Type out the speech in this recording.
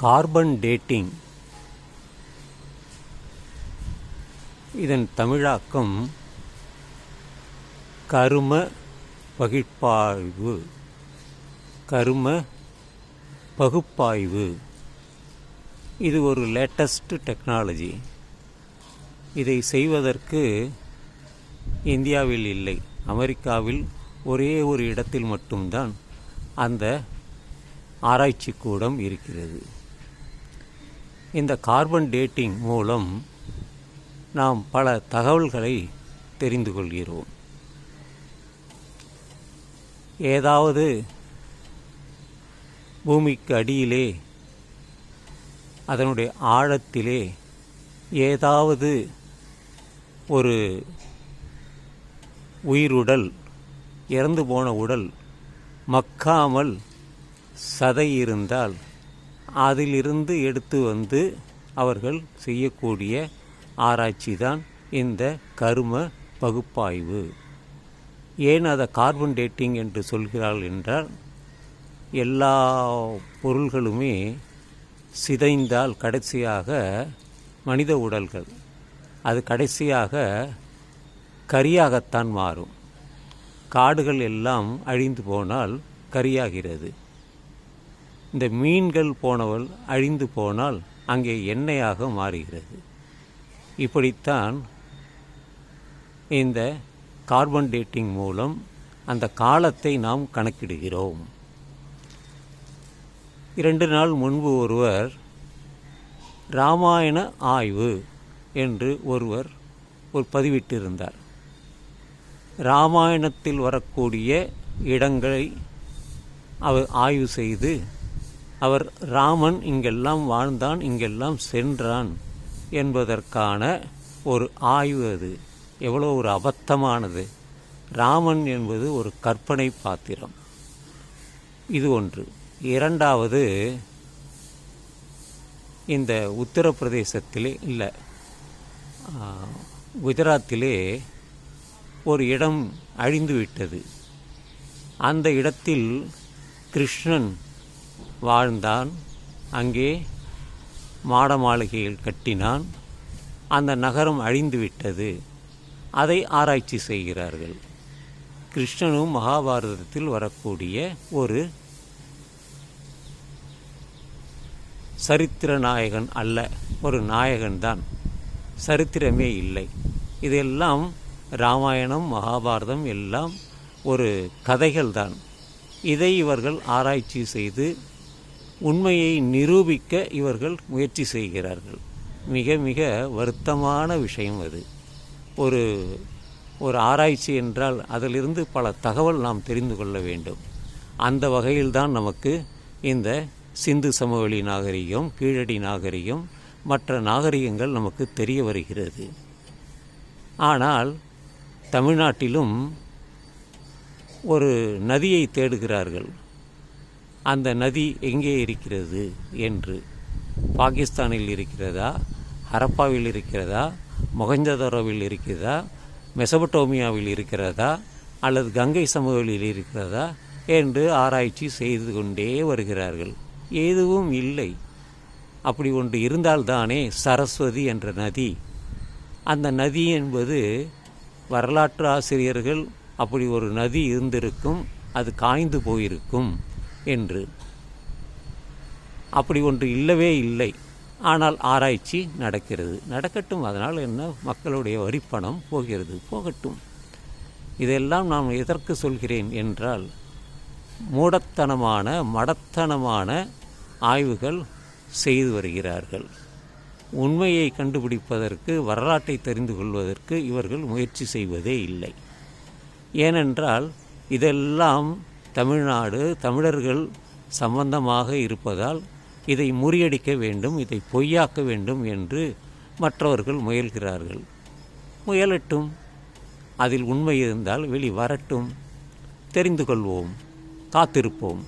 Carbon dating. இதன் தமிழாக்கம் கரும பகிப்பாய்வு. கரும பகுப்பாய்வு. இது ஒரு லேட்டஸ்ட் டெக்னாலஜி இதை செய்வதற்கு இந்தியாவில் இல்லை. அமெரிக்காவில் ஒரே ஒரு இடத்தில் மட்டும்தான் அந்த ஆராய்ச்சி கூடம் இருக்கிறது. இந்த கார்பன் டேட்டிங் மூலம் நாம் பல தகவல்களை தெரிந்து கொள்கிறோம். ஏதாவது பூமிக்கு அடியிலே அதனுடைய ஆழத்திலே ஏதாவது ஒரு உயிருடல் இறந்து போன உடல் மக்காமல் சதை இருந்தால் அதிலிருந்து எடுத்து வந்து அவர்கள் செய்யக்கூடிய ஆராய்ச்சி தான் இந்த கரும பகுப்பாய்வு. ஏன் அதை கார்பன் டேட்டிங் என்று சொல்கிறாள் என்றால் எல்லா பொருள்களுமே சிதைந்தால் கடைசியாக மனித உடல்கள். அது கடைசியாக கரியாகத்தான் மாறும். காடுகள் எல்லாம் அழிந்து போனால் கரியாகிறது. இந்த மீன்கள் போனவள் அழிந்து போனால் அங்கே எண்ணெயாக மாறுகிறது. இப்படித்தான் இந்த கார்பன் டேட்டிங் மூலம் அந்த காலத்தை நாம் கணக்கிடுகிறோம். இரண்டு நாள் முன்பு ஒருவர் ராமாயண ஆய்வு என்று ஒருவர் ஒரு பதிவிட்டிருந்தார். ராமாயணத்தில் வரக்கூடிய இடங்களை அவர் ஆய்வு செய்து அவர் ராமன் இங்கெல்லாம் வாழ்ந்தான் இங்கெல்லாம் சென்றான் என்பதற்கான ஒரு ஆய்வு அது. எவ்வளோ ஒரு அபத்தமானது. ராமன் என்பது ஒரு கற்பனை பாத்திரம். இது ஒன்று. இரண்டாவது இந்த உத்தரப்பிரதேசத்திலே இல்லை குஜராத்திலே ஒரு இடம் அழிந்து விட்டது அந்த இடத்தில் கிருஷ்ணன் வாழ்ந்தான். அங்கே மாட மாளிகையில் கட்டினான். அந்த நகரம் அழிந்து விட்டது அதை ஆராய்ச்சி செய்கிறார்கள். கிருஷ்ணனும் மகாபாரதத்தில் வரக்கூடிய ஒரு சரித்திர நாயகன் அல்ல ஒரு நாயகன்தான் சரித்திரமே இல்லை. இதெல்லாம் ராமாயணம் மகாபாரதம் எல்லாம் ஒரு கதைகள் தான். இதை இவர்கள் ஆராய்ச்சி செய்து உண்மையை நிரூபிக்க இவர்கள் முயற்சி செய்கிறார்கள். மிக மிக வருத்தமான விஷயம் அது. ஒரு ஒரு ஆராய்ச்சி என்றால் அதிலிருந்து பல தகவல் நாம் தெரிந்து கொள்ள வேண்டும். அந்த வகையில்தான் நமக்கு இந்த சிந்து சமவெளி நாகரிகம் கீழடி நாகரிகம் மற்ற நாகரிகங்கள் நமக்கு தெரிய வருகிறது. ஆனால் தமிழ்நாட்டிலும் ஒரு நதியை தேடுகிறார்கள். அந்த நதி எங்கே இருக்கிறது என்று. பாகிஸ்தானில் இருக்கிறதா? ஹரப்பாவில் இருக்கிறதா? மொகஞ்சதரோவில் இருக்கிறதா? மெசபட்டோமியாவில் இருக்கிறதா? அல்லது கங்கை சமவெளியில் இருக்கிறதா? என்று ஆராய்ச்சி செய்து கொண்டே வருகிறார்கள். எதுவும் இல்லை. அப்படி ஒன்று இருந்தால்தானே சரஸ்வதி என்ற நதி. அந்த நதி என்பது வரலாற்று ஆசிரியர்கள் அப்படி ஒரு நதி இருந்திருக்கும் அது காய்ந்து போயிருக்கும். என்று. அப்படி ஒன்று இல்லவே இல்லை. ஆனால் ஆராய்ச்சி நடக்கிறது. நடக்கட்டும் அதனால் என்ன? மக்களுடைய வரிப்பணம் போகிறது. போகட்டும். இதெல்லாம் நான் எதற்கு சொல்கிறேன் என்றால் மூடத்தனமான மடத்தனமான ஆய்வுகள் செய்து வருகிறார்கள். உண்மையை கண்டுபிடிப்பதற்கு வரலாற்றை தெரிந்து கொள்வதற்கு இவர்கள் முயற்சி செய்வதே இல்லை. ஏனென்றால் இதெல்லாம் தமிழ்நாடு தமிழர்கள் சம்பந்தமாக இருப்பதால் இதை முறியடிக்க வேண்டும் இதை பொய்யாக்க வேண்டும் என்று மற்றவர்கள் முயல்கிறார்கள். முயலட்டும் அதில் உண்மை இருந்தால் வெளி வரட்டும் தெரிந்து கொள்வோம் காத்திருப்போம்.